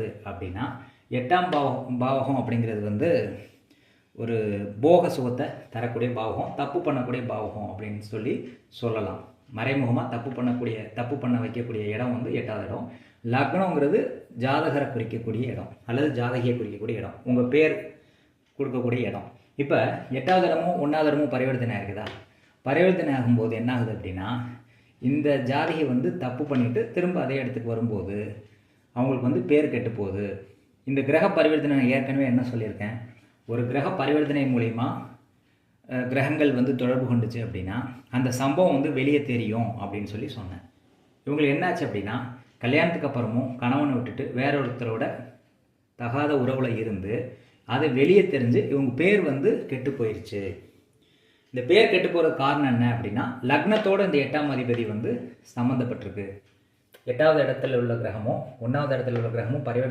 அப்படின்னா எட்டாம் பாவம் பாவகம் அப்படிங்கிறது வந்து ஒரு போக சுகத்தை தரக்கூடிய பாவகம் தப்பு பண்ணக்கூடிய பாவகம் அப்படின்னு சொல்லி சொல்லலாம். மறைமுகமாக தப்பு பண்ணக்கூடிய தப்பு பண்ண வைக்கக்கூடிய இடம் வந்து எட்டாவது இடம். லக்னங்கிறது ஜாதகரை குறிக்கக்கூடிய இடம் அல்லது ஜாதகியை குறிக்கக்கூடிய இடம். உங்கள் பேர் கொடுக்கக்கூடிய இடம். இப்போ எட்டாவது இடமும் ஒன்றாவது இடமும் பரிவர்த்தனை இருக்குதா? பரிவர்த்தனை ஆகும்போது என்ன ஆகுது அப்படின்னா இந்த ஜாதகி வந்து தப்பு பண்ணிவிட்டு திரும்ப அதே இடத்துக்கு வரும்போது அவங்களுக்கு வந்து பேர் கெட்டு போகுது. இந்த கிரக பரிவர்த்தனை நான் ஏற்கனவே என்ன சொல்லியிருக்கேன்? ஒரு கிரக பரிவர்த்தனை மூலிமா கிரகங்கள் வந்து தொடர்பு கொண்டுச்சு அப்படின்னா அந்த சம்பவம் வந்து வெளியே தெரியும் அப்படின்னு சொல்லி சொன்னேன். இவங்களுக்கு என்னாச்சு அப்படின்னா கல்யாணத்துக்கு அப்புறமும் கணவனை விட்டுட்டு வேற ஒருத்தரோட தகாத உறவில் இருந்து அதை வெளியே தெரிஞ்சு இவங்க பேர் வந்து கெட்டு போயிடுச்சு இந்த பேர் கெட்டு போகிற காரணம் என்ன அப்படின்னா லக்னத்தோட இந்த எட்டாம் அதிபதி வந்து சம்மந்தப்பட்டிருக்கு. எட்டாவது இடத்துல உள்ள கிரகமும் ஒன்றாவது இடத்துல உள்ள கிரகமும் பரிவர்த்தனை